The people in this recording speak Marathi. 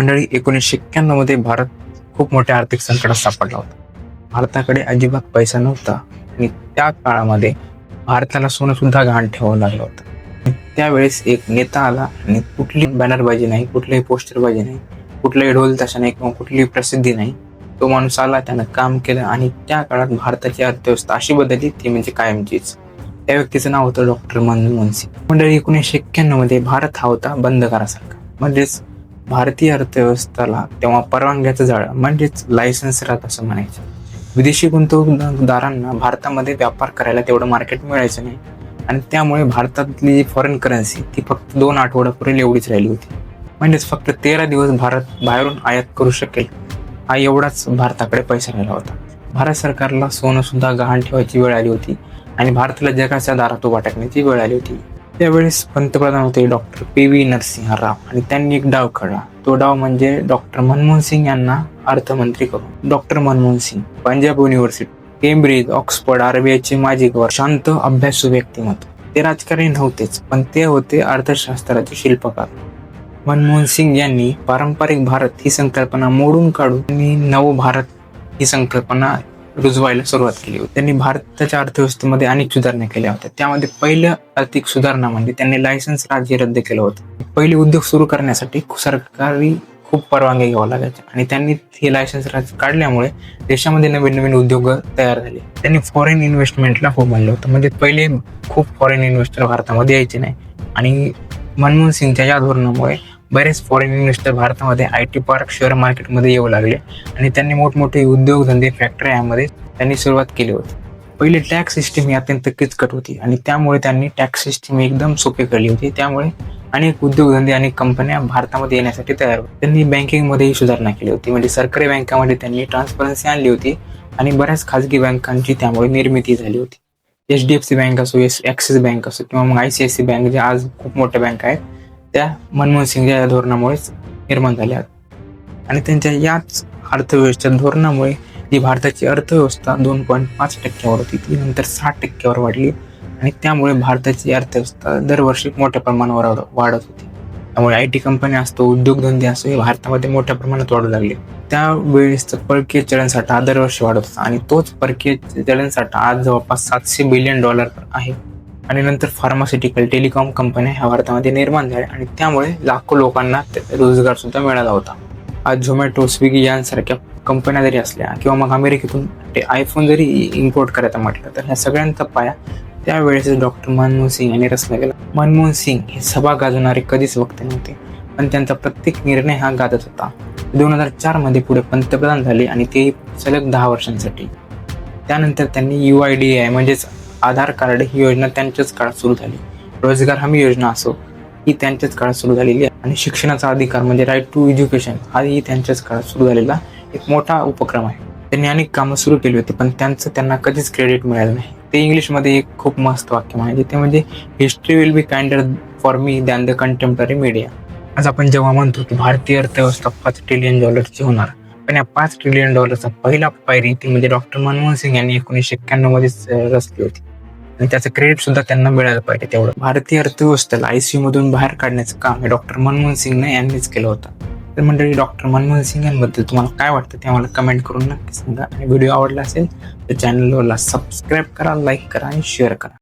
मंडळी एकोणीसशे एक्क्याण्णवमध्ये भारत खूप मोठ्या आर्थिक संकटात सापडला होता. भारताकडे अजिबात पैसा नव्हता आणि त्या काळामध्ये भारताला सोनं सुद्धा गहाण ठेवावं लागलं होतं. त्यावेळेस एक नेता आला आणि कुठली बॅनरबाजी नाही कुठलीही पोस्टरबाजी नाही कुठलाही ढोल तशा नाही किंवा कुठलीही प्रसिद्धी नाही तो माणूस आला त्यानं काम केलं आणि त्या काळात भारताची अर्थव्यवस्था अशी बदलली ती म्हणजे कायमचीच. त्या व्यक्तीचं नाव होतं डॉक्टर मनमोहन सिंग. मंडळी एकोणीसशे एक्क्याण्णवमध्ये भारत हा होता बंद करासारखा. म्हणजेच भारतीय अर्थव्यवस्थेला तेव्हा परवानग्याचं जाळं म्हणजेच लायसन्स राहत असं म्हणायचं. विदेशी गुंतवणूकदारांना भारतामध्ये व्यापार करायला तेवढं मार्केट मिळायचं नाही. आणि त्यामुळे भारतातली जी फॉरेन करन्सी ती फक्त दोन आठवड्यापूर्वी एवढीच राहिली होती. म्हणजेच फक्त तेरा दिवस भारत बाहेरून आयात करू शकेल हा एवढाच भारताकडे पैसा राहिला होता. भारत सरकारला सोनं सुद्धा गहाण ठेवायची वेळ आली होती. आणि भारताला जगाच्या दारात उभा टाकण्याची वेळ आली होती. त्यावेळेस पंतप्रधान होते doctor P V Narasimha Rao आणि त्यांनी एक डाव खेळला तो डाव म्हणजे डॉक्टर मनमोहन सिंग यांना अर्थमंत्री करू doctor Manmohan Singh Punjab university Cambridge Oxford आरबीआयचे माजी गव्हर्नर शांत अभ्यासू व्यक्तिमत्व. ते राजकारणी नव्हतेच पण ते होते अर्थशास्त्राचे शिल्पकार. मनमोहन सिंग यांनी पारंपरिक भारत ही संकल्पना मोडून काढून त्यांनी नव भारत ही संकल्पना रुजवायला सुरुवात केली होती. त्यांनी भारताच्या अर्थव्यवस्थेमध्ये अनेक सुधारणा केल्या होत्या. त्यामध्ये पहिलं आर्थिक सुधारणा म्हणजे त्यांनी लायसन्स राज्य रद्द केलं होतं. पहिले उद्योग सुरू करण्यासाठी सरकारी खूप परवानगी घ्यावं लागायच्या आणि त्यांनी हे लायसन्स राज्य काढल्यामुळे देशामध्ये नवीन नवीन उद्योग तयार झाले. त्यांनी फॉरेन इन्व्हेस्टमेंटला खूप म्हणलं होतं. म्हणजे पहिले खूप फॉरेन इन्व्हेस्टर भारतामध्ये यायचे नाही. आणि मनमोहन सिंगच्या या धोरणामुळे बरेच फॉरेन इन्व्हेस्टर भारतामध्ये आय टी पार्क शेअर मार्केटमध्ये येऊ लागले. आणि त्यांनी मोठमोठे उद्योगधंदे फॅक्टरी यामध्ये त्यांनी सुरुवात केली होती. पहिले टॅक्स सिस्टीम ही अत्यंत किचकट होती आणि त्यामुळे त्यांनी टॅक्स सिस्टीम एकदम सोपी केली होती. त्यामुळे अनेक उद्योगधंदे आणि कंपन्या भारतामध्ये येण्यासाठी तयार होत्या त्यांनी बँकिंगमध्येही सुधारणा केली होती. म्हणजे सरकारी बँकामध्ये त्यांनी ट्रान्सपरन्सी आणली होती आणि बऱ्याच खाजगी बँकांची त्यामुळे निर्मिती झाली होती. H D F C bank असो एस ॲक्सिस बँक असो किंवा मग I C I C bank ज्या आज खूप मोठ्या बँक आहेत त्या मनमोहन सिंग या धोरणामुळेच निर्माण झाल्या आहेत. आणि त्यांच्या याच अर्थव्यवस्थेच्या धोरणामुळे जी भारताची अर्थव्यवस्था दोन पॉईंट पाच टक्क्यावर होती ती नंतर साठ टक्क्यावर वाढली आणि त्यामुळे भारताची अर्थव्यवस्था दरवर्षी मोठ्या प्रमाणावर वाढत होती. त्यामुळे आय टी कंपन्या असतो उद्योगधंदे असो हे भारतामध्ये मोठ्या प्रमाणात वाढू लागले. त्यावेळेस परकीय चलनसाठा दरवर्षी वाढत होता आणि तोच परकीय चलनसाठा आज जवळपास सातशे बिलियन डॉलर आहे. आणि नंतर फार्मास्युटिकल टेलिकॉम कंपन्या ह्या भारतामध्ये निर्माण झाल्या आणि त्यामुळे लाखो लोकांना ते- मिळाला होता. आज झोमॅटो स्विगी यांसारख्या कंपन्या जरी असल्या किंवा मग अमेरिकेतून ते आयफोन जरी इम्पोर्ट करायचं म्हटलं तर ह्या सगळ्यांचा पाया त्यावेळेस डॉक्टर मनमोहन सिंग यांनी रचला गेला. मनमोहन सिंग हे सभा गाजवणारे कधीच वक्ते नव्हते पण त्यांचा प्रत्येक निर्णय हा गाजत होता. दोन हजार चारमध्ये पुढे पंतप्रधान झाले आणि ते सलग दहा वर्षांसाठी. त्यानंतर त्यांनी यू आय डी आय म्हणजेच आधार कार्ड ही योजना त्यांच्याच काळात सुरू झाली. रोजगार हमी योजना असो ही त्यांच्याच काळात सुरू झालेली आहे. आणि शिक्षणाचा अधिकार म्हणजे राईट टू एज्युकेशन हा ही त्यांच्याच काळात सुरू झालेला एक मोठा उपक्रम आहे. त्यांनी अनेक कामं सुरू केली होती पण त्यांचं त्यांना कधीच क्रेडिट मिळालं नाही. ते इंग्लिशमध्ये एक खूप मस्त वाक्य आहे ते म्हणजे history will be kinder for me than the contemporary media आज आपण जेव्हा म्हणतो की भारतीय अर्थव्यवस्था पाच ट्रिलियन डॉलरची होणार कंपन्या या पाच ट्रिलियन डॉलरचा पहिला पायरी ती म्हणजे डॉक्टर मनमोहन सिंग यांनी एकोणीसशे एक्क्याण्णव मध्येच रचली होती. आणि त्याचं क्रेडिट सुद्धा त्यांना मिळालं पाहिजे तेवढं. भारतीय अर्थव्यवस्थेला आयसीयू मधून बाहेर काढण्याचं काम हे डॉक्टर मनमोहन सिंगने यांनीच केलं होतं. तर मंडळी डॉक्टर मनमोहन सिंग यांबद्दल तुम्हाला काय वाटतं ते आम्हाला कमेंट करून नक्की सांगा. आणि व्हिडिओ आवडला असेल तर चॅनलला सबस्क्राईब करा लाईक करा आणि शेअर करा.